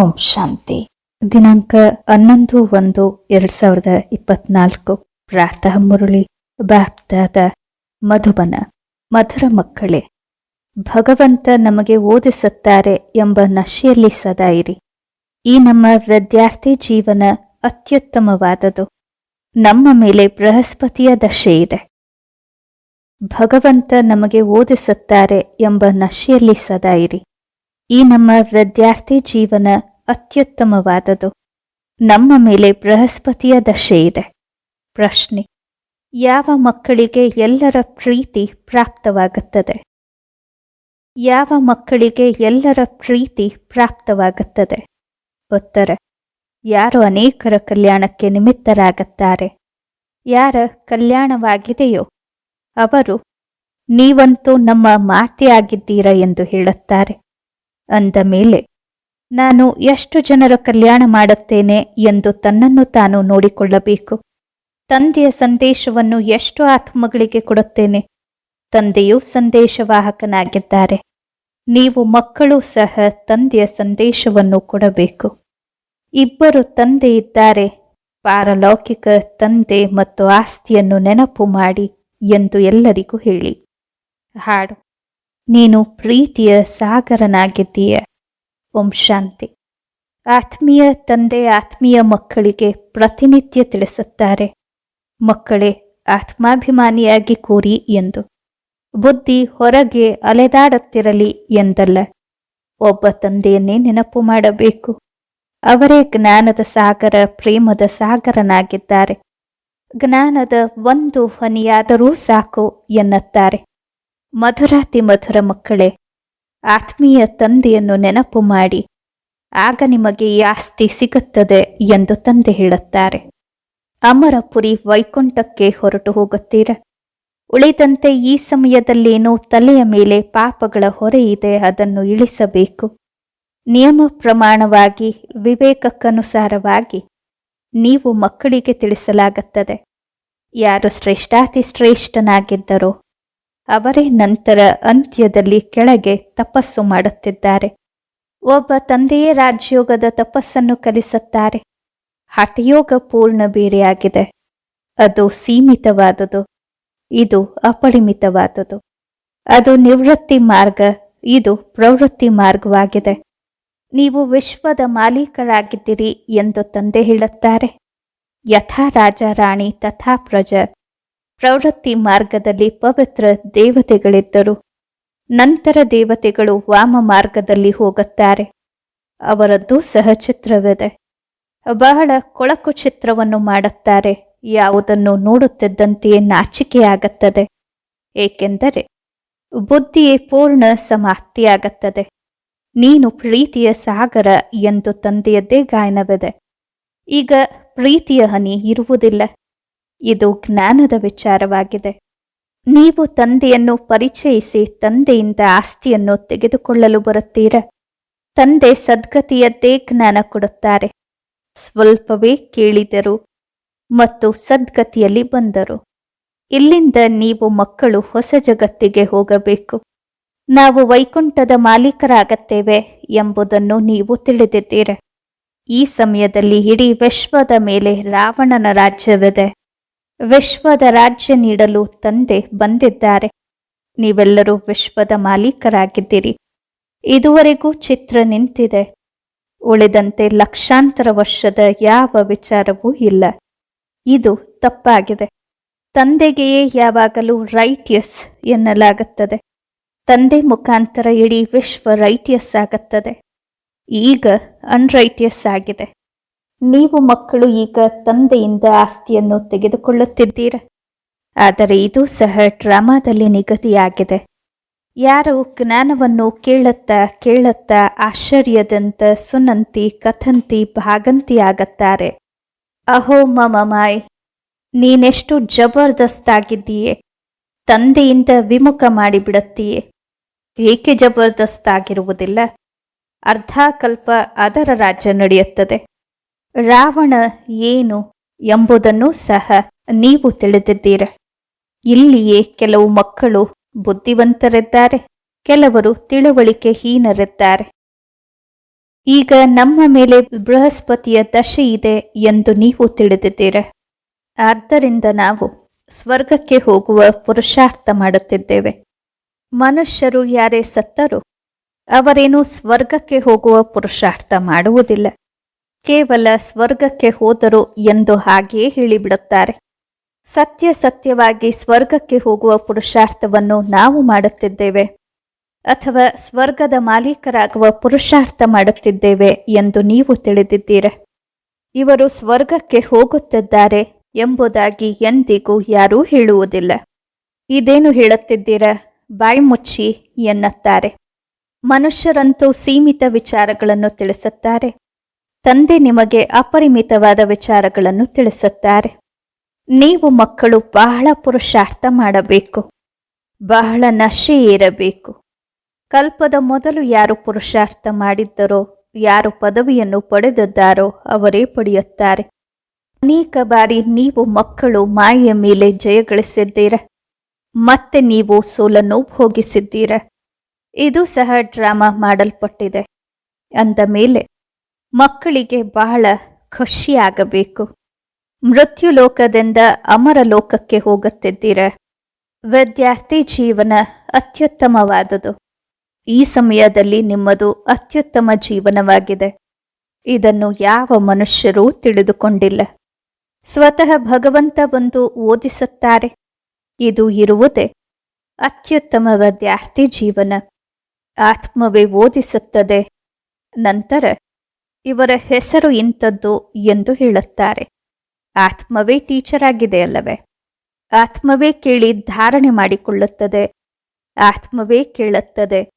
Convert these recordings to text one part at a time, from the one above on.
ಓಂ ಶಾಂತಿ. ದಿನಾಂಕ ಹನ್ನೊಂದು ಒಂದು ಎರಡ್ ಸಾವಿರದ ಇಪ್ಪತ್ನಾಲ್ಕು. ಪ್ರಾತಃ ಮುರಳಿ, ಬ್ಯಾಪ್ತಾದ ಮಧುಬನ. ಮಧುರ ಮಕ್ಕಳೇ, ಭಗವಂತ ನಮಗೆ ಓದಿಸುತ್ತಾರೆ ಎಂಬ ನಶೆಯಲ್ಲಿ ಸದಾ ಇರಿ. ಈ ನಮ್ಮ ವಿದ್ಯಾರ್ಥಿ ಜೀವನ ಅತ್ಯುತ್ತಮವಾದದು. ನಮ್ಮ ಮೇಲೆ ಬೃಹಸ್ಪತಿಯ ದಶೆ ಇದೆ. ಭಗವಂತ ನಮಗೆ ಓದಿಸುತ್ತಾರೆ ಎಂಬ ನಶೆಯಲ್ಲಿ ಸದಾ ಇರಿ. ಈ ನಮ್ಮ ವಿದ್ಯಾರ್ಥಿ ಜೀವನ ಅತ್ಯುತ್ತಮವಾದದು. ನಮ್ಮ ಮೇಲೆ ಬೃಹಸ್ಪತಿಯ ದಶೆ ಇದೆ. ಪ್ರಶ್ನೆ, ಯಾವ ಮಕ್ಕಳಿಗೆ ಎಲ್ಲರ ಪ್ರೀತಿ ಪ್ರಾಪ್ತವಾಗುತ್ತದೆ? ಯಾವ ಮಕ್ಕಳಿಗೆ ಎಲ್ಲರ ಪ್ರೀತಿ ಪ್ರಾಪ್ತವಾಗುತ್ತದೆ? ಉತ್ತರ, ಯಾರು ಅನೇಕರ ಕಲ್ಯಾಣಕ್ಕೆ ನಿಮಿತ್ತರಾಗುತ್ತಾರೆ? ಯಾರ ಕಲ್ಯಾಣವಾಗಿದೆಯೋ ಅವರು ನೀವಂತೂ ನಮ್ಮ ಮಾತೆಯಾಗಿದ್ದೀರ ಎಂದು ಹೇಳುತ್ತಾರೆ. ಅಂದ ಮೇಲೆ, ನಾನು ಎಷ್ಟು ಜನರ ಕಲ್ಯಾಣ ಮಾಡುತ್ತೇನೆ ಎಂದು ತನ್ನನ್ನು ತಾನು ನೋಡಿಕೊಳ್ಳಬೇಕು. ತಂದೆಯ ಸಂದೇಶವನ್ನು ಎಷ್ಟು ಆತ್ಮಗಳಿಗೆ ಕೊಡುತ್ತೇನೆ. ತಂದೆಯು ಸಂದೇಶವಾಹಕನಾಗಿದ್ದಾರೆ. ನೀವು ಮಕ್ಕಳು ಸಹ ತಂದೆಯ ಸಂದೇಶವನ್ನು ಕೊಡಬೇಕು. ಇಬ್ಬರು ತಂದೆ ಇದ್ದಾರೆ. ಪಾರಲೌಕಿಕ ತಂದೆ ಮತ್ತು ಆಸ್ತಿಯನ್ನು ನೆನಪು ಮಾಡಿ ಎಂದು ಎಲ್ಲರಿಗೂ ಹೇಳಿ. ಹಾಡು. ನೀನು ಪ್ರೀತಿಯ ಸಾಗರನಾಗಿದ್ದೀಯ. ಓಂ ಶಾಂತಿ. ಆತ್ಮೀಯ ತಂದೆ, ಆತ್ಮೀಯ ಮಕ್ಕಳಿಗೆ ಪ್ರತಿನಿತ್ಯ ತಿಳಿಸುತ್ತಾರೆ. ಮಕ್ಕಳೇ, ಆತ್ಮಾಭಿಮಾನಿಯಾಗಿ ಕೂರಿ ಎಂದು. ಬುದ್ಧಿ ಹೊರಗೆ ಅಲೆದಾಡುತ್ತಿರಲಿ ಎಂದಲ್ಲ. ಒಬ್ಬ ತಂದೆಯನ್ನೇ ನೆನಪು ಮಾಡಬೇಕು. ಅವರೇ ಜ್ಞಾನದ ಸಾಗರ, ಪ್ರೇಮದ ಸಾಗರನಾಗಿದ್ದಾರೆ. ಜ್ಞಾನದ ಒಂದು ಹನಿಯಾದರೂ ಸಾಕು ಎನ್ನುತ್ತಾರೆ. ಮಧುರಾತಿ ಮಧುರ ಮಕ್ಕಳೇ, ಆತ್ಮೀಯ ತಂದೆಯನ್ನು ನೆನಪು ಮಾಡಿ. ಆಗ ನಿಮಗೆ ಈ ಆಸ್ತಿ ಸಿಗುತ್ತದೆ ಎಂದು ತಂದೆ ಹೇಳುತ್ತಾರೆ. ಅಮರಪುರಿ ವೈಕುಂಠಕ್ಕೆ ಹೊರಟು ಹೋಗುತ್ತೀರ? ಉಳಿದಂತೆ ಈ ಸಮಯದಲ್ಲೇನೋ ತಲೆಯ ಮೇಲೆ ಪಾಪಗಳ ಹೊರೆ ಇದೆ ಅದನ್ನು ಇಳಿಸಬೇಕು? ನಿಯಮ ಪ್ರಮಾಣವಾಗಿ, ವಿವೇಕಕ್ಕನುಸಾರವಾಗಿ ನೀವು ಮಕ್ಕಳಿಗೆ ತಿಳಿಸಲಾಗುತ್ತದೆ. ಯಾರು ಶ್ರೇಷ್ಠಾತಿ ಶ್ರೇಷ್ಠನಾಗಿದ್ದರೋ ಅವರೇ ನಂತರ ಅಂತ್ಯದಲ್ಲಿ ಕೆಳಗೆ ತಪಸ್ಸು ಮಾಡುತ್ತಿದ್ದಾರೆ. ಒಬ್ಬ ತಂದೆಯೇ ರಾಜಯೋಗದ ತಪಸ್ಸನ್ನು ಕಲಿಸುತ್ತಾರೆ. ಹಠಯೋಗ ಪೂರ್ಣ ಬೇರೆಯಾಗಿದೆ. ಅದು ಸೀಮಿತವಾದುದು. ಇದು ಅಪರಿಮಿತವಾದುದು. ಅದು ನಿವೃತ್ತಿ ಮಾರ್ಗ. ಇದು ಪ್ರವೃತ್ತಿ ಮಾರ್ಗವಾಗಿದೆ. ನೀವು ವಿಶ್ವದ ಮಾಲೀಕರಾಗಿದ್ದೀರಿ ಎಂದು ತಂದೆ ಹೇಳುತ್ತಾರೆ. ಯಥಾ ರಾಜ ರಾಣಿ, ತಥಾ ಪ್ರಜ. ಪ್ರವೃತ್ತಿ ಮಾರ್ಗದಲ್ಲಿ ಪವಿತ್ರ ದೇವತೆಗಳಿದ್ದರು. ನಂತರ ದೇವತೆಗಳು ವಾಮ ಮಾರ್ಗದಲ್ಲಿ ಹೋಗುತ್ತಾರೆ. ಅವರದ್ದು ಸಹ ಚಿತ್ರವಿದೆ ಬಹಳ ಕೊಳಕು ಚಿತ್ರವನ್ನು ಮಾಡುತ್ತಾರೆ. ಯಾವುದನ್ನು ನೋಡುತ್ತಿದ್ದಂತೆಯೇ ನಾಚಿಕೆಯಾಗುತ್ತದೆ. ಏಕೆಂದರೆ ಬುದ್ಧಿಯೇ ಪೂರ್ಣ ಸಮಾಪ್ತಿಯಾಗುತ್ತದೆ. ನೀನು ಪ್ರೀತಿಯ ಸಾಗರ ಎಂದು ತಂದೆಯದ್ದೇ ಗಾಯನವಿದೆ. ಈಗ ಪ್ರೀತಿಯ ಹನಿ ಇರುವುದಿಲ್ಲ. ಇದು ಜ್ಞಾನದ ವಿಚಾರವಾಗಿದೆ. ನೀವು ತಂದೆಯನ್ನು ಪರಿಚಯಿಸಿ ತಂದೆಯಿಂದ ಆಸ್ತಿಯನ್ನು ತೆಗೆದುಕೊಳ್ಳಲು ಬರುತ್ತೀರ. ತಂದೆ ಸದ್ಗತಿಯದ್ದೇ ಜ್ಞಾನ ಕೊಡುತ್ತಾರೆ. ಸ್ವಲ್ಪವೇ ಕೇಳಿದರು ಮತ್ತು ಸದ್ಗತಿಯಲ್ಲಿ ಬಂದರು. ಇಲ್ಲಿಂದ ನೀವು ಮಕ್ಕಳು ಹೊಸ ಜಗತ್ತಿಗೆ ಹೋಗಬೇಕು. ನಾವು ವೈಕುಂಠದ ಮಾಲೀಕರಾಗತ್ತೇವೆ ಎಂಬುದನ್ನು ನೀವು ತಿಳಿದಿದ್ದೀರ. ಈ ಸಮಯದಲ್ಲಿ ಇಡೀ ವಿಶ್ವದ ಮೇಲೆ ರಾವಣನ ರಾಜ್ಯವಿದೆ. ವಿಶ್ವದ ರಾಜ್ಯ ನೀಡಲು ತಂದೆ ಬಂದಿದ್ದಾರೆ. ನೀವೆಲ್ಲರೂ ವಿಶ್ವದ ಮಾಲೀಕರಾಗಿದ್ದೀರಿ. ಇದುವರೆಗೂ ಚಿತ್ರ ನಿಂತಿದೆ. ಉಳಿದಂತೆ ಲಕ್ಷಾಂತರ ವರ್ಷದ ಯಾವ ವಿಚಾರವೂ ಇಲ್ಲ. ಇದು ತಪ್ಪಾಗಿದೆ. ತಂದೆಗೆಯೇ ಯಾವಾಗಲೂ ರೈಟಿಯಸ್ ಎನ್ನಲಾಗುತ್ತದೆ. ತಂದೆ ಮುಖಾಂತರ ಇಡೀ ವಿಶ್ವ ರೈಟಿಯಸ್ ಆಗುತ್ತದೆ. ಈಗ ಅನ್ರೈಟಿಯಸ್ ಆಗಿದೆ. ನೀವು ಮಕ್ಕಳು ಈಗ ತಂದೆಯಿಂದ ಆಸ್ತಿಯನ್ನು ತೆಗೆದುಕೊಳ್ಳುತ್ತಿದ್ದೀರ. ಆದರೆ ಇದು ಸಹ ಡ್ರಾಮಾದಲ್ಲಿ ನಿಗದಿಯಾಗಿದೆ. ಯಾರು ಜ್ಞಾನವನ್ನು ಕೇಳುತ್ತಾ ಕೇಳುತ್ತಾ ಆಶ್ಚರ್ಯದಂತ ಸುನಂತಿ ಕಥಂತಿ ಭಾಗಂತಿ ಆಗತ್ತಾರೆ ಅಹೋ ಮಮಾಯ್ ನೀನೆಷ್ಟು ಜಬರ್ದಸ್ತ್ ಆಗಿದ್ದೀಯೆ ತಂದೆಯಿಂದ ವಿಮುಖ ಮಾಡಿಬಿಡುತ್ತೀಯೆ. ಏಕೆ ಜಬರ್ದಸ್ತಾಗಿರುವುದಿಲ್ಲ? ಆಗಿರುವುದಿಲ್ಲ ಅರ್ಧ ಅದರ ರಾಜ್ಯ ನಡೆಯುತ್ತದೆ. ರಾವಣ ಏನು ಎಂಬುದನ್ನು ಸಹ ನೀವು ತಿಳಿದಿದ್ದೀರ. ಇಲ್ಲಿಯೇ ಕೆಲವು ಮಕ್ಕಳು ಬುದ್ಧಿವಂತರಿದ್ದಾರೆ, ಕೆಲವರು ತಿಳುವಳಿಕೆ ಹೀನರಿದ್ದಾರೆ ಈಗ ನಮ್ಮ ಮೇಲೆ ಬೃಹಸ್ಪತಿಯ ದಶೆ ಇದೆ ಎಂದು ನೀವು ತಿಳಿದಿದ್ದೀರ. ಆದ್ದರಿಂದ ನಾವು ಸ್ವರ್ಗಕ್ಕೆ ಹೋಗುವ ಪುರುಷಾರ್ಥ ಮಾಡುತ್ತಿದ್ದೇವೆ. ಮನುಷ್ಯರು ಯಾರೇ ಸತ್ತರೂ ಅವರೇನು ಸ್ವರ್ಗಕ್ಕೆ ಹೋಗುವ ಪುರುಷಾರ್ಥ ಮಾಡುವುದಿಲ್ಲ. ಕೇವಲ ಸ್ವರ್ಗಕ್ಕೆ ಹೋದರು ಎಂದು ಹಾಗೆಯೇ ಹೇಳಿಬಿಡುತ್ತಾರೆ. ಸತ್ಯ ಸತ್ಯವಾಗಿ ಸ್ವರ್ಗಕ್ಕೆ ಹೋಗುವ ಪುರುಷಾರ್ಥವನ್ನು ನಾವು ಮಾಡುತ್ತಿದ್ದೇವೆ. ಅಥವಾ ಸ್ವರ್ಗದ ಮಾಲೀಕರಾಗುವ ಪುರುಷಾರ್ಥ ಮಾಡುತ್ತಿದ್ದೇವೆ ಎಂದು ನೀವು ತಿಳಿದಿದ್ದೀರ. ಇವರು ಸ್ವರ್ಗಕ್ಕೆ ಹೋಗುತ್ತಿದ್ದಾರೆ ಎಂಬುದಾಗಿ ಎಂದಿಗೂ ಯಾರೂ ಹೇಳುವುದಿಲ್ಲ. ಇದೇನು ಹೇಳುತ್ತಿದ್ದೀರ? ಬಾಯಿ ಮುಚ್ಚಿ ಎನ್ನುತ್ತಾರೆ. ಮನುಷ್ಯರಂತೂ ಸೀಮಿತ ವಿಚಾರಗಳನ್ನು ತಿಳಿಸುತ್ತಾರೆ. ತಂದೆ ನಿಮಗೆ ಅಪರಿಮಿತವಾದ ವಿಚಾರಗಳನ್ನು ತಿಳಿಸುತ್ತಾರೆ. ನೀವು ಮಕ್ಕಳು ಬಹಳ ಪುರುಷಾರ್ಥ ಮಾಡಬೇಕು. ಬಹಳ ನಶೆ ಏರಬೇಕು. ಕಲ್ಪದ ಮೊದಲು ಯಾರು ಪುರುಷಾರ್ಥ ಮಾಡಿದ್ದರೋ, ಯಾರು ಪದವಿಯನ್ನು ಪಡೆದಿದ್ದಾರೋ ಅವರೇ ಪಡೆಯುತ್ತಾರೆ. ಅನೇಕ ಬಾರಿ ನೀವು ಮಕ್ಕಳು ಮಾಯೆಯ ಮೇಲೆ ಜಯಗಳಿಸಿದ್ದೀರ ಮತ್ತೆ ನೀವು ಸೋಲನ್ನು ಭೋಗಿಸಿದ್ದೀರ. ಇದು ಸಹ ಡ್ರಾಮಾ ಮಾಡಲ್ಪಟ್ಟಿದೆ. ಅಂದ ಮೇಲೆ ಮಕ್ಕಳಿಗೆ ಬಹಳ ಖುಷಿಯಾಗಬೇಕು. ಮೃತ್ಯು ಲೋಕದಿಂದ ಅಮರ ಲೋಕಕ್ಕೆ ಹೋಗುತ್ತಿದ್ದೀರ. ವಿದ್ಯಾರ್ಥಿ ಜೀವನ ಅತ್ಯುತ್ತಮವಾದುದು. ಈ ಸಮಯದಲ್ಲಿ ನಿಮ್ಮದು ಅತ್ಯುತ್ತಮ ಜೀವನವಾಗಿದೆ. ಇದನ್ನು ಯಾವ ಮನುಷ್ಯರೂ ತಿಳಿದುಕೊಂಡಿಲ್ಲ. ಸ್ವತಃ ಭಗವಂತ ಬಂದು ಓದಿಸುತ್ತಾರೆ. ಇದು ಇರುವುದೇ ಅತ್ಯುತ್ತಮ ವಿದ್ಯಾರ್ಥಿ ಜೀವನ. ಆತ್ಮವೇ ಓದಿಸುತ್ತದೆ. ನಂತರ ಇವರ ಹೆಸರು ಇಂಥದ್ದು ಎಂದು ಹೇಳುತ್ತಾರೆ. ಆತ್ಮವೇ ಟೀಚರ್ ಆಗಿದೆ ಅಲ್ಲವೇ? ಆತ್ಮವೇ ಕೇಳಿ ಧಾರಣೆ ಮಾಡಿಕೊಳ್ಳುತ್ತದೆ. ಆತ್ಮವೇ ಕೇಳುತ್ತದೆ.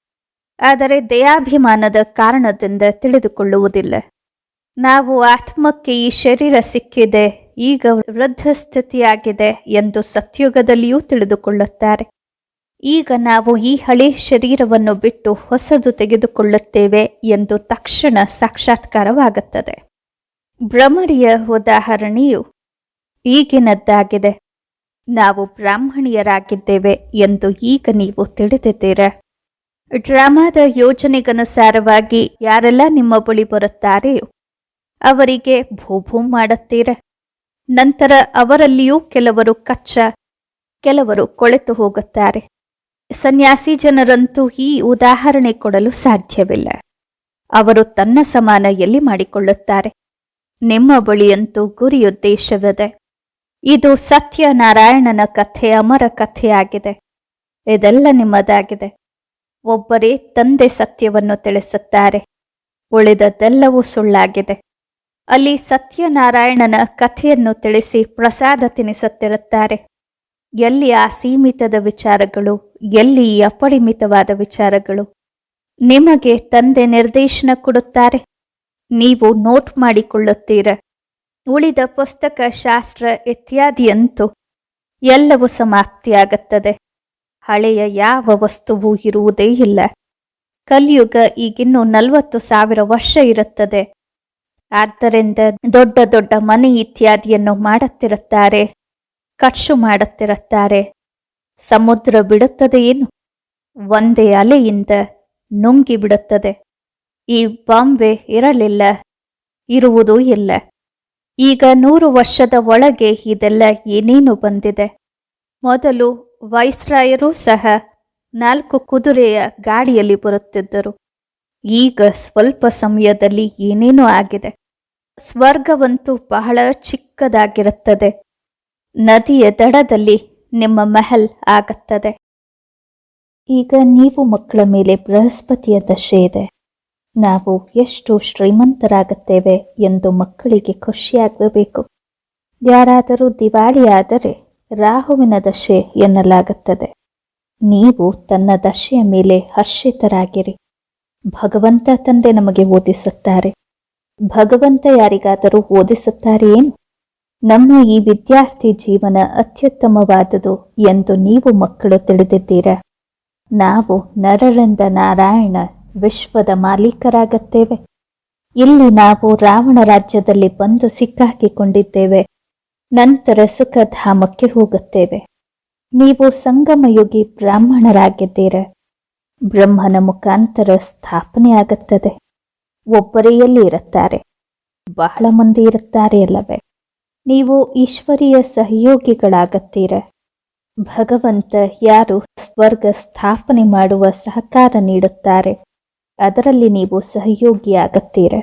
ಆದರೆ ದಯಾಭಿಮಾನದ ಕಾರಣದಿಂದ ತಿಳಿದುಕೊಳ್ಳುವುದಿಲ್ಲ. ನಾವು ಆತ್ಮಕ್ಕೆ ಈ ಶರೀರ ಸಿಕ್ಕಿದೆ, ಈಗ ವೃದ್ಧ ಸ್ಥಿತಿಯಾಗಿದೆ ಎಂದು ಸತ್ಯುಗದಲ್ಲಿಯೂ ತಿಳಿದುಕೊಳ್ಳುತ್ತಾರೆ. ಈಗ ನಾವು ಈ ಹಳೆ ಶರೀರವನ್ನು ಬಿಟ್ಟು ಹೊಸದು ತೆಗೆದುಕೊಳ್ಳುತ್ತೇವೆ ಎಂದು ತಕ್ಷಣ ಸಾಕ್ಷಾತ್ಕಾರವಾಗುತ್ತದೆ. ಭ್ರಮರಿಯ ಉದಾಹರಣೆಯು ಈಗಿನದ್ದಾಗಿದೆ. ನಾವು ಬ್ರಾಹ್ಮಣಿಯರಾಗಿದ್ದೇವೆ ಎಂದು ಈಗ ನೀವು ತಿಳಿದಿದ್ದೀರ? ಡ್ರಾಮಾದ ಯೋಜನೆಗನುಸಾರವಾಗಿ ಯಾರೆಲ್ಲ ನಿಮ್ಮ ಬಳಿ ಬರುತ್ತಾರೆಯೋ ಅವರಿಗೆ ಭೂಭೂ ಮಾಡುತ್ತೀರ? ನಂತರ ಅವರಲ್ಲಿಯೂ ಕೆಲವರು ಕಚ್ಚ, ಕೆಲವರು ಕೊಳೆತು ಹೋಗುತ್ತಾರೆ. ಸನ್ಯಾಸಿ ಜನರಂತೂ ಈ ಉದಾಹರಣೆ ಕೊಡಲು ಸಾಧ್ಯವಿಲ್ಲ. ಅವರು ತನ್ನ ಸಮಾನ ಎಲ್ಲಿ ಮಾಡಿಕೊಳ್ಳುತ್ತಾರೆ. ನಿಮ್ಮ ಬಳಿಯಂತೂ ಗುರಿಯುದ್ದೇಶವಿದೆ. ಇದು ಸತ್ಯನಾರಾಯಣನ ಕಥೆ, ಅಮರ ಕಥೆಯಾಗಿದೆ. ಇದೆಲ್ಲ ನಿಮ್ಮದಾಗಿದೆ. ಒಬ್ಬರೇ ತಂದೆ ಸತ್ಯವನ್ನು ತಿಳಿಸುತ್ತಾರೆ. ಉಳಿದದ್ದೆಲ್ಲವೂ ಸುಳ್ಳಾಗಿದೆ. ಅಲ್ಲಿ ಸತ್ಯನಾರಾಯಣನ ಕಥೆಯನ್ನು ತಿಳಿಸಿ ಪ್ರಸಾದ ತಿನಿಸುತ್ತಿರುತ್ತಾರೆ. ಎಲ್ಲಿ ಅಸೀಮಿತದ ಸೀಮಿತದ ವಿಚಾರಗಳು, ಎಲ್ಲಿ ಅಪರಿಮಿತವಾದ ವಿಚಾರಗಳು? ನಿಮಗೆ ತಂದೆ ನಿರ್ದೇಶನ ಕೊಡುತ್ತಾರೆ? ನೀವು ನೋಟ್ ಮಾಡಿಕೊಳ್ಳುತ್ತೀರ? ಉಳಿದ ಪುಸ್ತಕ, ಶಾಸ್ತ್ರ ಇತ್ಯಾದಿಯಂತೂ ಎಲ್ಲವೂ ಸಮಾಪ್ತಿಯಾಗುತ್ತದೆ. ಹಳೆಯ ಯಾವ ವಸ್ತುವೂ ಇರುವುದೇ ಇಲ್ಲ. ಕಲಿಯುಗ ಈಗಿನ್ನೂ ನಲವತ್ತು ಸಾವಿರ ವರ್ಷ ಇರುತ್ತದೆ. ಆದ್ದರಿಂದ ದೊಡ್ಡ ದೊಡ್ಡ ಮನೆ ಇತ್ಯಾದಿಯನ್ನು ಮಾಡುತ್ತಿರುತ್ತಾರೆ. ಖರ್ಚು ಮಾಡುತ್ತಿರುತ್ತಾರೆ. ಸಮುದ್ರ ಬಿಡುತ್ತದೆ ಏನು? ಒಂದೇ ಅಲೆಯಿಂದ ನುಂಗಿ ಬಿಡುತ್ತದೆ. ಈ ಬಾಂಬೆ ಇರಲಿಲ್ಲ, ಇರುವುದೂ ಇಲ್ಲ. ಈಗ ನೂರು ವರ್ಷದ ಒಳಗೆ ಇದೆಲ್ಲ ಏನೇನು ಬಂದಿದೆ? ಮೊದಲು ವೈಸ್ರಾಯರೂ ಸಹ ನಾಲ್ಕು ಕುದುರೆಯ ಗಾಡಿಯಲ್ಲಿ ಬರುತ್ತಿದ್ದರು. ಈಗ ಸ್ವಲ್ಪ ಸಮಯದಲ್ಲಿ ಏನೇನೋ ಆಗಿದೆ. ಸ್ವರ್ಗವಂತೂ ಬಹಳ ಚಿಕ್ಕದಾಗಿರುತ್ತದೆ. ನದಿಯ ದಡದಲ್ಲಿ ನಿಮ್ಮ ಮಹಲ್ ಆಗುತ್ತದೆ. ಈಗ ನೀವು ಮಕ್ಕಳ ಮೇಲೆ ಬೃಹಸ್ಪತಿಯ ದಶೆ ಇದೆ. ನಾವು ಎಷ್ಟು ಶ್ರೀಮಂತರಾಗುತ್ತೇವೆ ಎಂದು ಮಕ್ಕಳಿಗೆ ಖುಷಿಯಾಗಬೇಕು. ಯಾರಾದರೂ ದಿವಾಳಿಯಾದರೆ ರಾಹುವಿನ ದಶೆ ಎನ್ನಲಾಗುತ್ತದೆ. ನೀವು ತನ್ನ ದಶೆಯ ಮೇಲೆ ಹರ್ಷಿತರಾಗಿರಿ. ಭಗವಂತ ತಂದೆ ನಮಗೆ ಓದಿಸುತ್ತಾರೆ. ಭಗವಂತ ಯಾರಿಗಾದರೂ ಓದಿಸುತ್ತಾರೆ ಏನು ನಮ್ಮ ಈ ವಿದ್ಯಾರ್ಥಿ ಜೀವನ ಅತ್ಯುತ್ತಮವಾದುದು ಎಂದು ನೀವು ಮಕ್ಕಳು ತಿಳಿದಿದ್ದೀರ? ನಾವು ನರರಿಂದ ನಾರಾಯಣ ವಿಶ್ವದ ಮಾಲೀಕರಾಗುತ್ತೇವೆ. ಇಲ್ಲಿ ನಾವು ರಾವಣ ರಾಜ್ಯದಲ್ಲಿ ಬಂದು ಸಿಕ್ಕಾಕಿಕೊಂಡಿದ್ದೇವೆ. ನಂತರ ಸುಖಧಾಮಕ್ಕೆ ಹೋಗುತ್ತೇವೆ. ನೀವು ಸಂಗಮಯುಗಿ ಬ್ರಾಹ್ಮಣರಾಗಿದ್ದೀರ? ಬ್ರಹ್ಮನ ಮುಖಾಂತರ ಸ್ಥಾಪನೆಯಾಗುತ್ತದೆ ಆಗುತ್ತದೆ. ಒಬ್ಬರೆಯಲ್ಲಿ ಇರುತ್ತಾರೆ? ಬಹಳ ಮಂದಿ ಇರುತ್ತಾರೆ ಅಲ್ಲವೇ? ನೀವು ಈಶ್ವರಿಯ ಸಹಯೋಗಿಗಳಾಗತ್ತೀರ. ಭಗವಂತ ಯಾರು ಸ್ವರ್ಗ ಸ್ಥಾಪನೆ ಮಾಡುವ ಸಹಕಾರ ನೀಡುತ್ತಾರೆ, ಅದರಲ್ಲಿ ನೀವು ಸಹಯೋಗಿಯಾಗತ್ತೀರ.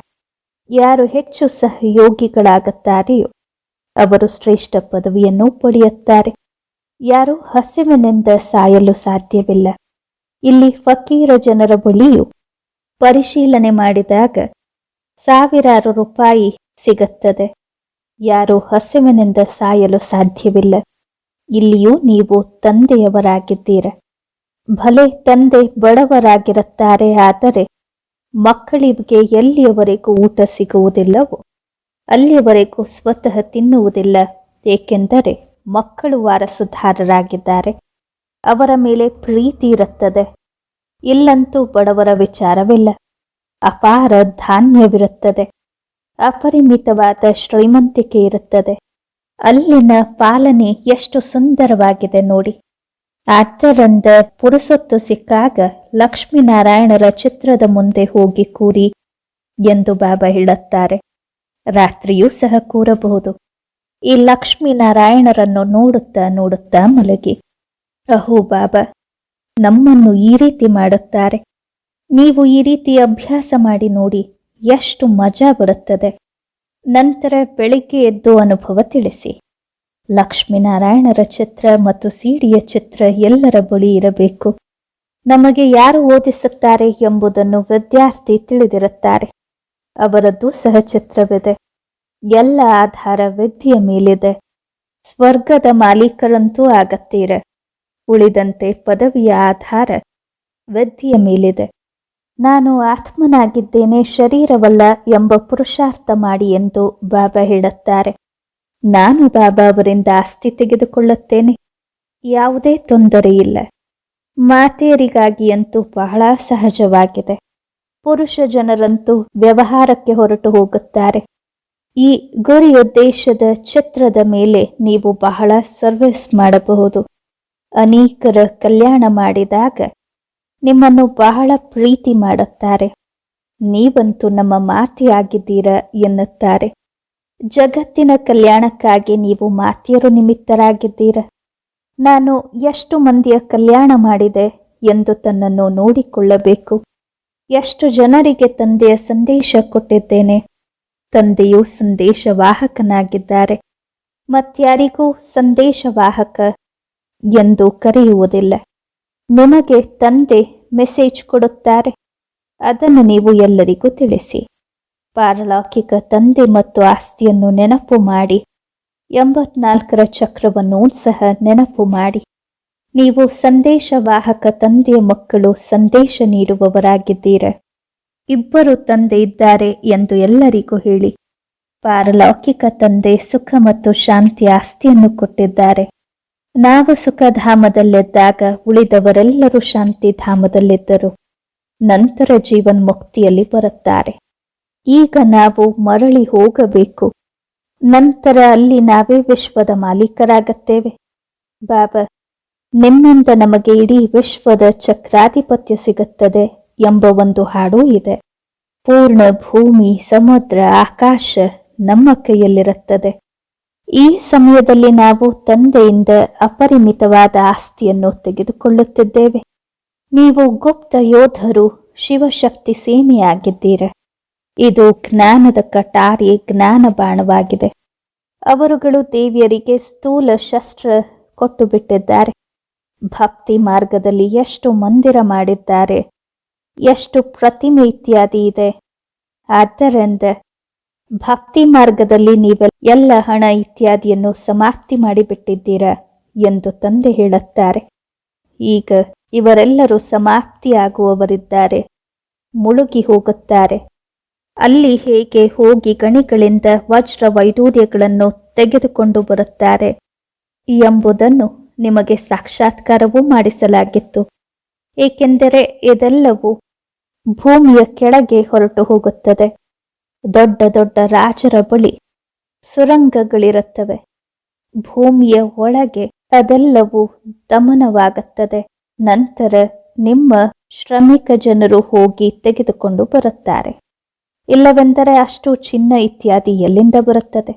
ಯಾರು ಹೆಚ್ಚು ಸಹಯೋಗಿಗಳಾಗುತ್ತಾರೆಯೋ, ಅವರು ಶ್ರೇಷ್ಠ ಪದವಿಯನ್ನು ಪಡೆಯುತ್ತಾರೆ. ಯಾರು ಹಸಿವಿನಿಂದ ಸಾಯಲು ಸಾಧ್ಯವಿಲ್ಲ. ಇಲ್ಲಿ ಫಕೀರ ಜನರ ಬಳಿಯೂ ಪರಿಶೀಲನೆ ಮಾಡಿದಾಗ ಸಾವಿರಾರು ರೂಪಾಯಿ ಸಿಗುತ್ತದೆ. ಯಾರು ಹಸಿವಿನಿಂದ ಸಾಯಲು ಸಾಧ್ಯವಿಲ್ಲ. ಇಲ್ಲಿಯೂ ನೀವು ತಂದೆಯವರಾಗಿದ್ದೀರ. ಭಲೆ ತಂದೆ ಬಡವರಾಗಿರುತ್ತಾರೆ, ಆದರೆ ಮಕ್ಕಳಿಗೆ ಎಲ್ಲಿಯವರೆಗೂ ಊಟ ಸಿಗುವುದಿಲ್ಲವೋ? ಅಲ್ಲಿಯವರೆಗೂ ಸ್ವತಃ ತಿನ್ನುವುದಿಲ್ಲ, ಏಕೆಂದರೆ ಮಕ್ಕಳು ವಾರಸುದಾರರಾಗಿದ್ದಾರೆ. ಅವರ ಮೇಲೆ ಪ್ರೀತಿ ಇರುತ್ತದೆ. ಇಲ್ಲಂತೂ ಬಡವರ ವಿಚಾರವಿಲ್ಲ. ಅಪಾರ ಧಾನ್ಯವಿರುತ್ತದೆ. ಅಪರಿಮಿತವಾದ ಶ್ರೀಮಂತಿಕೆ ಇರುತ್ತದೆ. ಅಲ್ಲಿನ ಪಾಲನೆ ಎಷ್ಟು ಸುಂದರವಾಗಿದೆ ನೋಡಿ. ಆದ್ದರಿಂದ ಪುರುಸೊತ್ತು ಸಿಕ್ಕಾಗ ಲಕ್ಷ್ಮೀನಾರಾಯಣರ ಚಿತ್ರದ ಮುಂದೆ ಹೋಗಿ ಕೂರಿ ಎಂದು ಬಾಬಾ ಹೇಳುತ್ತಾರೆ. ರಾತ್ರಿಯೂ ಸಹ ಕೂರಬಹುದು. ಈ ಲಕ್ಷ್ಮೀನಾರಾಯಣರನ್ನು ನೋಡುತ್ತಾ ನೋಡುತ್ತಾ ಮಲಗಿ. ಅಹೋ ಬಾಬಾ, ನಮ್ಮನ್ನು ಈ ರೀತಿ ಮಾಡುತ್ತಾರೆ. ನೀವು ಈ ರೀತಿ ಅಭ್ಯಾಸ ಮಾಡಿ ನೋಡಿ. ಎಷ್ಟು ಮಜಾ ಬರುತ್ತದೆ. ನಂತರ ಬೆಳಿಗ್ಗೆ ಎದ್ದು ಅನುಭವ ತಿಳಿಸಿ. ಲಕ್ಷ್ಮೀನಾರಾಯಣರ ಚಿತ್ರ ಮತ್ತು ಸಿಡಿಯ ಚಿತ್ರ ಎಲ್ಲರ ಬಳಿ ಇರಬೇಕು. ನಮಗೆ ಯಾರು ಓದಿಸುತ್ತಾರೆ ಎಂಬುದನ್ನು ವಿದ್ಯಾರ್ಥಿ ತಿಳಿದಿರುತ್ತಾರೆ. ಅವರದ್ದು ಸಹ ಚಿತ್ರವಿದೆ ಎಲ್ಲ ಆಧಾರ ವಿದ್ಯೆಯ ಮೇಲಿದೆ. ಸ್ವರ್ಗದ ಮಾಲೀಕರಂತೂ ಆಗತ್ತೀರ. ಉಳಿದಂತೆ ಪದವಿಯ ಆಧಾರ ವಿದ್ಯೆಯ ಮೇಲಿದೆ. ನಾನು ಆತ್ಮನಾಗಿದ್ದೇನೆ, ಶರೀರವಲ್ಲ ಎಂಬ ಪುರುಷಾರ್ಥ ಮಾಡಿ ಎಂದು ಬಾಬಾ ಹೇಳುತ್ತಾರೆ. ನಾನು ಬಾಬಾ ಅವರಿಂದ ಆಸ್ತಿ ತೆಗೆದುಕೊಳ್ಳುತ್ತೇನೆ. ಯಾವುದೇ ತೊಂದರೆಯಿಲ್ಲ. ಮಾತೆಯರಿಗಾಗಿ ಅಂತೂ ಬಹಳ ಸಹಜವಾಗಿದೆ. ಪುರುಷ ಜನರಂತೂ ವ್ಯವಹಾರಕ್ಕೆ ಹೊರಟು ಹೋಗುತ್ತಾರೆ. ಈ ಗುರಿಯುದ್ದೇಶದ ಚಿತ್ರದ ಮೇಲೆ ನೀವು ಬಹಳ ಸರ್ವಿಸ್ ಮಾಡಬಹುದು. ಅನೇಕರ ಕಲ್ಯಾಣ ಮಾಡಿದಾಗ ನಿಮ್ಮನ್ನು ಬಹಳ ಪ್ರೀತಿ ಮಾಡುತ್ತಾರೆ. ನೀವಂತೂ ನಮ್ಮ ಮಾತೆಯಾಗಿದ್ದೀರ ಎನ್ನುತ್ತಾರೆ. ಜಗತ್ತಿನ ಕಲ್ಯಾಣಕ್ಕಾಗಿ ನೀವು ಮಾತೆಯರು ನಿಮಿತ್ತರಾಗಿದ್ದೀರ. ನಾನು ಎಷ್ಟು ಮಂದಿಯ ಕಲ್ಯಾಣ ಮಾಡಿದೆ ಎಂದು ತನ್ನನ್ನು ನೋಡಿಕೊಳ್ಳಬೇಕು. ಎಷ್ಟು ಜನರಿಗೆ ತಂದೆಯ ಸಂದೇಶ ಕೊಟ್ಟಿದ್ದೇನೆ. ತಂದೆಯು ಸಂದೇಶವಾಹಕನಾಗಿದ್ದಾರೆ. ಮತ್ಯಾರಿಗೂ ಸಂದೇಶವಾಹಕ ಎಂದು ಕರೆಯುವುದಿಲ್ಲ. ನಿಮಗೆ ತಂದೆ ಮೆಸೇಜ್ ಕೊಡುತ್ತಾರೆ. ಅದನ್ನು ನೀವು ಎಲ್ಲರಿಗೂ ತಿಳಿಸಿ. ಪಾರಲೌಕಿಕ ತಂದೆ ಮತ್ತು ಆಸ್ತಿಯನ್ನು ನೆನಪು ಮಾಡಿ. ಎಂಬತ್ನಾಲ್ಕರ ಚಕ್ರವನ್ನು ಸಹ ನೆನಪು ಮಾಡಿ. ನೀವು ಸಂದೇಶವಾಹಕ ತಂದೆಯ ಮಕ್ಕಳು ಸಂದೇಶ ನೀಡುವವರಾಗಿದ್ದೀರ. ಇಬ್ಬರು ತಂದೆ ಇದ್ದಾರೆ ಎಂದು ಎಲ್ಲರಿಗೂ ಹೇಳಿ. ಪಾರಲೌಕಿಕ ತಂದೆ ಸುಖ ಮತ್ತು ಶಾಂತಿ ಆಸ್ತಿಯನ್ನು ಕೊಟ್ಟಿದ್ದಾರೆ. ನಾವು ಸುಖಧಾಮದಲ್ಲಿದ್ದಾಗ ಉಳಿದವರೆಲ್ಲರೂ ಶಾಂತಿ ಧಾಮದಲ್ಲಿದ್ದರು ನಂತರ ಜೀವನ್ ಮುಕ್ತಿಯಲ್ಲಿ ಬರುತ್ತಾರೆ. ಈಗ ನಾವು ಮರಳಿ ಹೋಗಬೇಕು. ನಂತರ ಅಲ್ಲಿ ನಾವೇ ವಿಶ್ವದ ಮಾಲೀಕರಾಗುತ್ತೇವೆ. ಬಾಬಾ, ನಿಮ್ಮಿಂದ ನಮಗೆ ಇಡೀ ವಿಶ್ವದ ಚಕ್ರಾಧಿಪತ್ಯ ಸಿಗುತ್ತದೆ ಎಂಬ ಒಂದು ಹಾಡು ಇದೆ. ಪೂರ್ಣ ಭೂಮಿ, ಸಮುದ್ರ, ಆಕಾಶ ನಮ್ಮ ಕೈಯಲ್ಲಿರುತ್ತದೆ. ಈ ಸಮಯದಲ್ಲಿ ನಾವು ತಂದೆಯಿಂದ ಅಪರಿಮಿತವಾದ ಆಸ್ತಿಯನ್ನು ತೆಗೆದುಕೊಳ್ಳುತ್ತಿದ್ದೇವೆ. ನೀವು ಗುಪ್ತ ಯೋಧರು, ಶಿವಶಕ್ತಿ ಸೇನೆಯಾಗಿದ್ದೀರ. ಇದು ಜ್ಞಾನದ ಕಟಾರಿ, ಜ್ಞಾನ ಬಾಣವಾಗಿದೆ. ಅವರುಗಳು ದೇವಿಯರಿಗೆ ಸ್ಥೂಲ ಶಸ್ತ್ರ ಕೊಟ್ಟು ಬಿಟ್ಟಿದ್ದಾರೆ ಭಕ್ತಿ ಮಾರ್ಗದಲ್ಲಿ ಎಷ್ಟು ಮಂದಿರ ಮಾಡಿದ್ದಾರೆ. ಎಷ್ಟು ಪ್ರತಿಮೆ ಇತ್ಯಾದಿ ಇದೆ. ಆದ್ದರಿಂದ ಭಕ್ತಿ ಮಾರ್ಗದಲ್ಲಿ ನೀವು ಎಲ್ಲ ಹಣ ಇತ್ಯಾದಿಯನ್ನು ಸಮಾಪ್ತಿ ಮಾಡಿಬಿಟ್ಟಿದ್ದೀರಾ ಎಂದು ತಂದೆ ಹೇಳುತ್ತಾರೆ. ಈಗ ಇವರೆಲ್ಲರೂ ಸಮಾಪ್ತಿಯಾಗುವವರಿದ್ದಾರೆ. ಮುಳುಗಿ ಹೋಗುತ್ತಾರೆ. ಅಲ್ಲಿ ಹೇಗೆ ಹೋಗಿ ಗಣಿಗಳಿಂದ ವಜ್ರ ವೈಡೂರ್ಯಗಳನ್ನು ತೆಗೆದುಕೊಂಡು ಬರುತ್ತಾರೆ ಎಂಬುದನ್ನು ನಿಮಗೆ ಸಾಕ್ಷಾತ್ಕಾರವೂ ಮಾಡಿಸಲಾಗಿತ್ತು. ಏಕೆಂದರೆ ಇದೆಲ್ಲವೂ ಭೂಮಿಯ ಕೆಳಗೆ ಹೊರಟು ಹೋಗುತ್ತದೆ. ದೊಡ್ಡ ದೊಡ್ಡ ರಾಜರ ಬಳಿ ಸುರಂಗಗಳಿರುತ್ತವೆ. ಭೂಮಿಯ ಒಳಗೆ ಅದೆಲ್ಲವೂ ದಮನವಾಗುತ್ತದೆ. ನಂತರ ನಿಮ್ಮ ಶ್ರಮಿಕ ಜನರು ಹೋಗಿ ತೆಗೆದುಕೊಂಡು ಬರುತ್ತಾರೆ. ಇಲ್ಲವೆಂದರೆ ಅಷ್ಟು ಚಿನ್ನ ಇತ್ಯಾದಿ ಎಲ್ಲಿಂದ ಬರುತ್ತದೆ?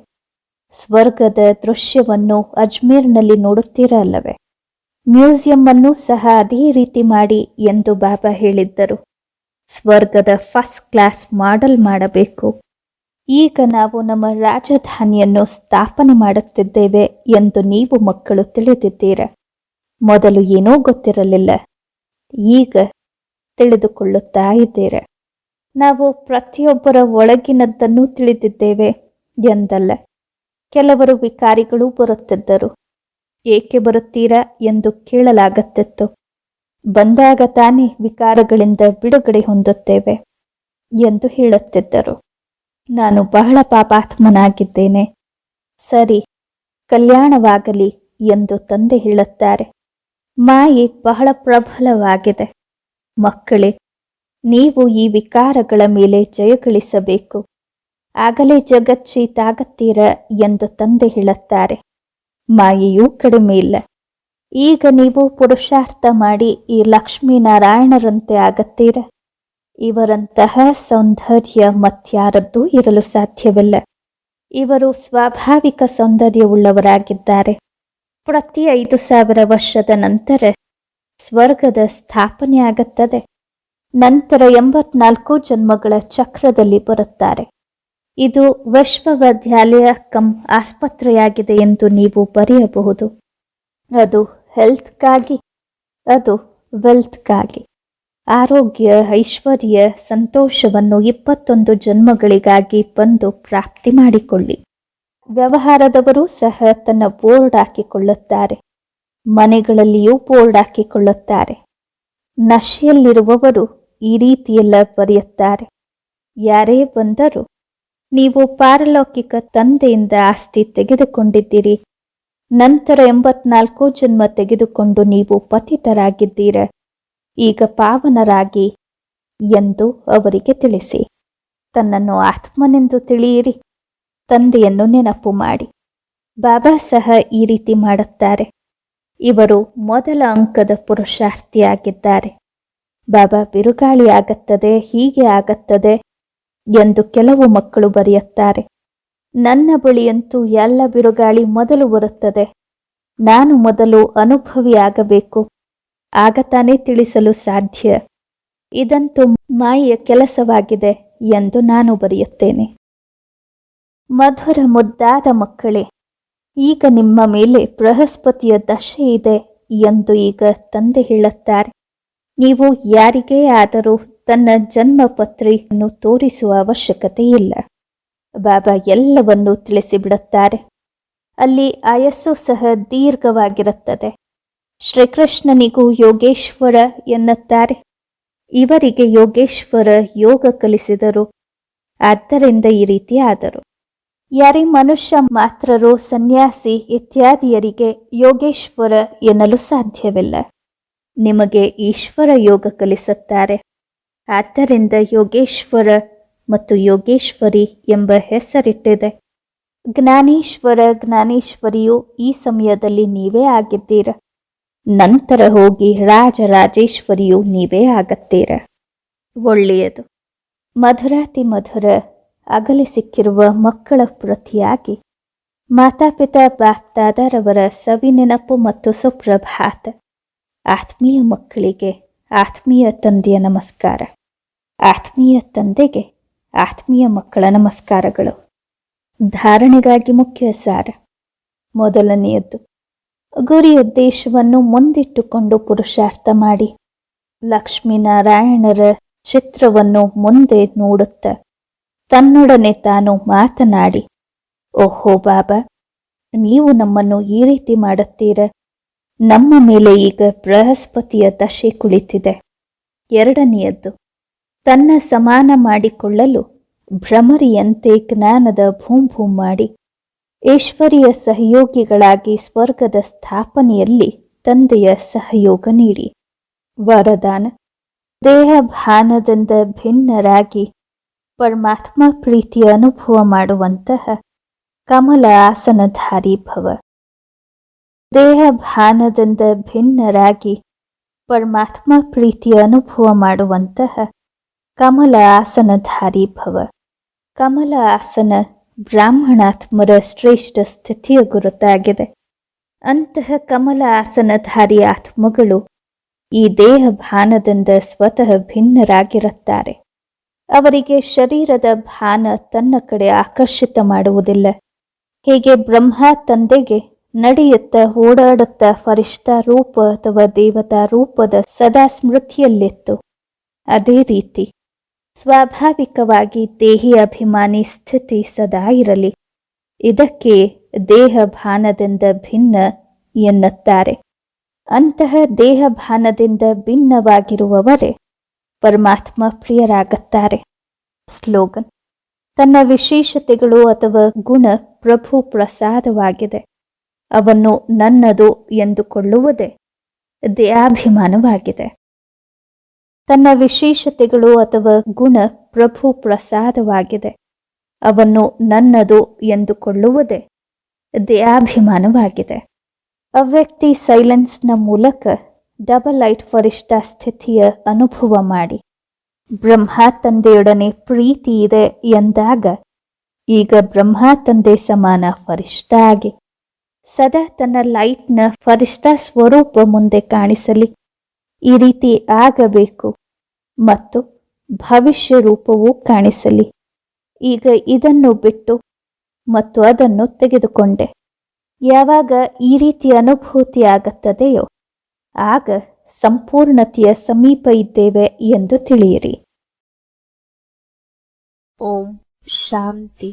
ಸ್ವರ್ಗದ ದೃಶ್ಯವನ್ನು ಅಜ್ಮೀರ್ನಲ್ಲಿ ನೋಡುತ್ತೀರಲ್ಲವೇ? ಮ್ಯೂಸಿಯಂ ಅನ್ನು ಸಹ ಅದೇ ರೀತಿ ಮಾಡಿ ಎಂದು ಬಾಬಾ ಹೇಳಿದ್ದರು. ಸ್ವರ್ಗದ ಫಸ್ಟ್ ಕ್ಲಾಸ್ ಮಾಡಲ್ ಮಾಡಬೇಕು. ಈಗ ನಾವು ನಮ್ಮ ರಾಜಧಾನಿಯನ್ನು ಸ್ಥಾಪನೆ ಮಾಡುತ್ತಿದ್ದೇವೆ ಎಂದು ನೀವು ಮಕ್ಕಳು ತಿಳಿದಿದ್ದೀರ? ಮೊದಲು ಏನೂ ಗೊತ್ತಿರಲಿಲ್ಲ. ಈಗ ತಿಳಿದುಕೊಳ್ಳುತ್ತಾ ಇದ್ದೀರ? ನಾವು ಪ್ರತಿಯೊಬ್ಬರ ಒಳಗಿನದ್ದನ್ನು ತಿಳಿದಿದ್ದೇವೆ ಎಂದಲ್ಲ, ಕೆಲವರು ವಿಕಾರಿಗಳು ಬರುತ್ತಿದ್ದರು. ಏಕೆ ಬರುತ್ತೀರಾ ಎಂದು ಕೇಳಲಾಗುತ್ತಿತ್ತು. ಬಂದಾಗ ತಾನೇ ವಿಕಾರಗಳಿಂದ ಬಿಡುಗಡೆ ಹೊಂದುತ್ತೇವೆ ಎಂದು ಹೇಳುತ್ತಿದ್ದರು. ನಾನು ಬಹಳ ಪಾಪಾತ್ಮನಾಗಿದ್ದೇನೆ. ಸರಿ, ಕಲ್ಯಾಣವಾಗಲಿ ಎಂದು ತಂದೆ ಹೇಳುತ್ತಾರೆ. ಮಾಯೆ ಬಹಳ ಪ್ರಬಲವಾಗಿದೆ. ಮಕ್ಕಳೇ, ನೀವು ಈ ವಿಕಾರಗಳ ಮೇಲೆ ಜಯಗಳಿಸಬೇಕು ಆಗಲೇ ಜಗಚ್ಚೀತಾಗತ್ತೀರ ಎಂದು ತಂದೆ ಹೇಳುತ್ತಾರೆ. ಮಾಯೆಯೂ ಕಡಿಮೆ ಇಲ್ಲ. ಈಗ ನೀವು ಪುರುಷಾರ್ಥ ಮಾಡಿ ಈ ಲಕ್ಷ್ಮೀನಾರಾಯಣರಂತೆ ಆಗತ್ತೀರ. ಇವರಂತಹ ಸೌಂದರ್ಯ ಮತ್ಯಾರದ್ದು ಇರಲು ಸಾಧ್ಯವಿಲ್ಲ. ಇವರು ಸ್ವಾಭಾವಿಕ ಸೌಂದರ್ಯವುಳ್ಳವರಾಗಿದ್ದಾರೆ. ಪ್ರತಿ ಐದು ಸಾವಿರ ವರ್ಷದ ನಂತರ ಸ್ವರ್ಗದ ಸ್ಥಾಪನೆ ಆಗುತ್ತದೆ. ನಂತರ ಎಂಬತ್ನಾಲ್ಕು ಜನ್ಮಗಳ ಚಕ್ರದಲ್ಲಿ ಬರುತ್ತಾರೆ. ಇದು ವಿಶ್ವವಿದ್ಯಾಲಯ ಕಂ ಆಸ್ಪತ್ರೆಯಾಗಿದೆ ಎಂದು ನೀವು ಬರೆಯಬಹುದು. ಅದು ಹೆಲ್ತ್ಗಾಗಿ ಅದು ವೆಲ್ತ್ಗಾಗಿ ಆರೋಗ್ಯ, ಐಶ್ವರ್ಯ, ಸಂತೋಷವನ್ನು ಇಪ್ಪತ್ತೊಂದು ಜನ್ಮಗಳಿಗಾಗಿ ಬಂದು ಪ್ರಾಪ್ತಿ ಮಾಡಿಕೊಳ್ಳಿ. ವ್ಯವಹಾರದವರು ಸಹ ತನ್ನ ಬೋರ್ಡ್ ಹಾಕಿಕೊಳ್ಳುತ್ತಾರೆ. ಮನೆಗಳಲ್ಲಿಯೂ ಬೋರ್ಡ್ ಹಾಕಿಕೊಳ್ಳುತ್ತಾರೆ. ನಶೆಯಲ್ಲಿರುವವರು ಈ ರೀತಿಯೆಲ್ಲ ಬರೆಯುತ್ತಾರೆ. ಯಾರೇ ಬಂದರೂ, ನೀವು ಪಾರಲೌಕಿಕ ತಂದೆಯಿಂದ ಆಸ್ತಿ ತೆಗೆದುಕೊಂಡಿದ್ದೀರಿ. ನಂತರ ಎಂಬತ್ನಾಲ್ಕು ಜನ್ಮ ತೆಗೆದುಕೊಂಡು ನೀವು ಪತಿತರಾಗಿದ್ದೀರ. ಈಗ ಪಾವನರಾಗಿ ಎಂದು ಅವರಿಗೆ ತಿಳಿಸಿ. ತನ್ನನ್ನು ಆತ್ಮನೆಂದು ತಿಳಿಯಿರಿ. ತಂದೆಯನ್ನು ನೆನಪು ಮಾಡಿ. ಬಾಬಾ ಸಹ ಈ ರೀತಿ ಮಾಡುತ್ತಾರೆ. ಇವರು ಮೊದಲ ಅಂಕದ ಪುರುಷಾರ್ಥಿಯಾಗಿದ್ದಾರೆ. ಬಾಬಾ ಬಿರುಗಾಳಿ ಆಗತ್ತದೆ, ಹೀಗೆ ಆಗತ್ತದೆ ಎಂದು ಕೆಲವು ಮಕ್ಕಳು ಬರೆಯುತ್ತಾರೆ. ನನ್ನ ಬಳಿಯಂತೂ ಎಲ್ಲ ಬಿರುಗಾಳಿ ಮೊದಲು ಬರುತ್ತದೆ. ನಾನು ಮೊದಲು ಅನುಭವಿಯಾಗಬೇಕು. ಆಗ ತಾನೇ ತಿಳಿಸಲು ಸಾಧ್ಯ. ಇದಂತೂ ಮಾಯೆಯ ಕೆಲಸವಾಗಿದೆ ಎಂದು ನಾನು ಬರೆಯುತ್ತೇನೆ. ಮಧುರ ಮುದ್ದಾದ ಮಕ್ಕಳೇ, ಈಗ ನಿಮ್ಮ ಮೇಲೆ ಬೃಹಸ್ಪತಿಯ ದಶೆ ಇದೆ ಎಂದು ಈಗ ತಂದೆ ಹೇಳುತ್ತಾರೆ. ನೀವು ಯಾರಿಗೇ ಆದರೂ ತನ್ನ ಜನ್ಮ ಪತ್ರಿಯನ್ನು ತೋರಿಸುವ ಅವಶ್ಯಕತೆ ಇಲ್ಲ ಬಾಬಾ ಎಲ್ಲವನ್ನೂ ತಿಳಿಸಿಬಿಡುತ್ತಾರೆ ಅಲ್ಲಿ ಆಯಸ್ಸು ಸಹ ದೀರ್ಘವಾಗಿರುತ್ತದೆ. ಶ್ರೀಕೃಷ್ಣನಿಗೂ ಯೋಗೇಶ್ವರ ಎನ್ನುತ್ತಾರೆ. ಇವರಿಗೆ ಯೋಗೇಶ್ವರ ಯೋಗ ಕಲಿಸಿದರು. ಆದ್ದರಿಂದ ಈ ರೀತಿ ಆದರು ಯಾರೇ ಮನುಷ್ಯ ಮಾತ್ರರು ಸನ್ಯಾಸಿ ಇತ್ಯಾದಿಯರಿಗೆ ಯೋಗೇಶ್ವರ ಎನ್ನಲು ಸಾಧ್ಯವಿಲ್ಲ. ನಿಮಗೆ ಈಶ್ವರ ಯೋಗ ಕಲಿಸುತ್ತಾರೆ. ಆದ್ದರಿಂದ ಯೋಗೇಶ್ವರ ಮತ್ತು ಯೋಗೇಶ್ವರಿ ಎಂಬ ಹೆಸರಿಟ್ಟಿದೆ. ಜ್ಞಾನೇಶ್ವರ, ಜ್ಞಾನೇಶ್ವರಿಯು ಈ ಸಮಯದಲ್ಲಿ ನೀವೇ ಆಗಿದ್ದೀರ. ನಂತರ ಹೋಗಿ ರಾಜರಾಜೇಶ್ವರಿಯು ನೀವೇ ಆಗತ್ತೀರ. ಒಳ್ಳೆಯದು. ಮಧುರಾತಿ ಮಧುರ, ಅಗಲಿ ಸಿಕ್ಕಿರುವ ಮಕ್ಕಳ ಪ್ರತಿಯಾಗಿ. ಮಾತಾಪಿತಾ ಬಾಪ್ತಾದರವರ ಸವಿ ನೆನಪು ಮತ್ತು ಸುಪ್ರಭಾತ. ಆತ್ಮೀಯ ಮಕ್ಕಳಿಗೆ ಆತ್ಮೀಯ ತಂದೆಯ ನಮಸ್ಕಾರ. ಆತ್ಮೀಯ ತಂದೆಗೆ ಆತ್ಮೀಯ ಮಕ್ಕಳ ನಮಸ್ಕಾರಗಳು. ಧಾರಣೆಗಾಗಿ ಮುಖ್ಯ ಸಾರ. ಮೊದಲನೆಯದ್ದು ಗುರಿ ಉದ್ದೇಶವನ್ನು ಮುಂದಿಟ್ಟುಕೊಂಡು ಪುರುಷಾರ್ಥ ಮಾಡಿ. ಲಕ್ಷ್ಮೀನಾರಾಯಣರ ಚಿತ್ರವನ್ನು ಮುಂದೆ ನೋಡುತ್ತ ತನ್ನೊಡನೆ ತಾನು ಮಾತನಾಡಿ, ಓಹೋ ಬಾಬಾ, ನೀವು ನಮ್ಮನ್ನು ಈ ರೀತಿ ಮಾಡುತ್ತೀರ? ನಮ್ಮ ಮೇಲೆ ಈಗ ಬೃಹಸ್ಪತಿಯ ದಶೆ ಕುಳಿತಿದೆ. ಎರಡನೆಯದ್ದು ತನ್ನ ಸಮಾನ ಮಾಡಿಕೊಳ್ಳಲು ಭ್ರಮರಿಯಂತೆ ಜ್ಞಾನದ ಭೂಮ್ ಭೂಮ್ ಮಾಡಿ ಈಶ್ವರಿಯ ಸಹಯೋಗಿಗಳಾಗಿ ಸ್ವರ್ಗದ ಸ್ಥಾಪನೆಯಲ್ಲಿ ತಂದೆಯ ಸಹಯೋಗ ನೀಡಿ. ವರದಾನ ದೇಹ ಭಾನದಿಂದ ಭಿನ್ನರಾಗಿ ಪರಮಾತ್ಮ ಪ್ರೀತಿಯ ಅನುಭವ ಮಾಡುವಂತಹ ಕಮಲ ಆಸನಧಾರಿ ಭವ. ದೇಹ ಭಾನದಿಂದ ಭಿನ್ನರಾಗಿ ಪರಮಾತ್ಮ ಪ್ರೀತಿಯ ಅನುಭವ ಮಾಡುವಂತಹ ಕಮಲ ಆಸನಧಾರಿ ಭವ. ಕಮಲ ಆಸನ ಬ್ರಾಹ್ಮಣಾತ್ಮರ ಶ್ರೇಷ್ಠ ಸ್ಥಿತಿಯ ಗುರುತಾಗಿದೆ. ಅಂತಹ ಕಮಲ ಆಸನಧಾರಿ ಆತ್ಮಗಳು ಈ ದೇಹ ಭಾನದಿಂದ ಸ್ವತಃ ಭಿನ್ನರಾಗಿರುತ್ತಾರೆ. ಅವರಿಗೆ ಶರೀರದ ಭಾನ ತನ್ನ ಕಡೆ ಆಕರ್ಷಿತ ಮಾಡುವುದಿಲ್ಲ. ಹೀಗೆ ಬ್ರಹ್ಮ ತಂದೆಗೆ ನಡೆಯುತ್ತ ಓಡಾಡುತ್ತ ಫರಿಷ್ಠ ರೂಪ ಅಥವಾ ದೇವತಾ ರೂಪದ ಸದಾ ಸ್ಮೃತಿಯಲ್ಲಿತ್ತು. ಅದೇ ರೀತಿ ಸ್ವಾಭಾವಿಕವಾಗಿ ದೇಹಿ ಅಭಿಮಾನಿ ಸ್ಥಿತಿ ಸದಾ ಇರಲಿ. ಇದಕ್ಕೆ ದೇಹ ಭಾನದಿಂದ ಭಿನ್ನ ಎನ್ನುತ್ತಾರೆ. ಅಂತಹ ದೇಹ ಭಾನದಿಂದ ಭಿನ್ನವಾಗಿರುವವರೇ ಪರಮಾತ್ಮ ಪ್ರಿಯರಾಗುತ್ತಾರೆ. ಸ್ಲೋಗನ್, ತನ್ನ ವಿಶೇಷತೆಗಳು ಅಥವಾ ಗುಣ ಪ್ರಭು ಪ್ರಸಾದವಾಗಿದೆ. ಅವನ್ನು ನನ್ನದು ಎಂದುಕೊಳ್ಳುವುದೇ ದೇಹಾಭಿಮಾನವಾಗಿದೆ. ತನ್ನ ವಿಶೇಷತೆಗಳು ಅಥವಾ ಗುಣ ಪ್ರಭು ಪ್ರಸಾದವಾಗಿದೆ. ಅವನ್ನು ನನ್ನದು ಎಂದುಕೊಳ್ಳುವುದೇ ದೇಹಾಭಿಮಾನವಾಗಿದೆ. ಅವ್ಯಕ್ತಿ ಸೈಲೆನ್ಸ್ನ ಮೂಲಕ ಡಬಲ್ ಲೈಟ್ ಫರಿಷ್ಠ ಸ್ಥಿತಿಯ ಅನುಭವ ಮಾಡಿ. ಬ್ರಹ್ಮ ತಂದೆಯೊಡನೆ ಪ್ರೀತಿ ಇದೆ ಎಂದಾಗ ಈಗ ಬ್ರಹ್ಮ ತಂದೆ ಸಮಾನ ಫರಿಷ್ಠ ಆಗಿ. ಸದಾ ತನ್ನ ಲೈಟ್ನ ಫರಿಷ್ಠ ಸ್ವರೂಪ ಮುಂದೆ ಕಾಣಿಸಲಿ. ಈ ರೀತಿ ಆಗಬೇಕು ಮತ್ತು ಭವಿಷ್ಯ ರೂಪವು ಕಾಣಿಸಲಿ. ಈಗ ಇದನ್ನು ಬಿಟ್ಟು ಮತ್ತು ಅದನ್ನು ತೆಗೆದುಕೊಂಡೆ. ಯಾವಾಗ ಈ ರೀತಿ ಅನುಭೂತಿ ಆಗುತ್ತದೆಯೋ, ಆಗ ಸಂಪೂರ್ಣತೆಯ ಸಮೀಪ ಇದ್ದೇವೆ ಎಂದು ತಿಳಿಯಿರಿ. ಓಂ ಶಾಂತಿ.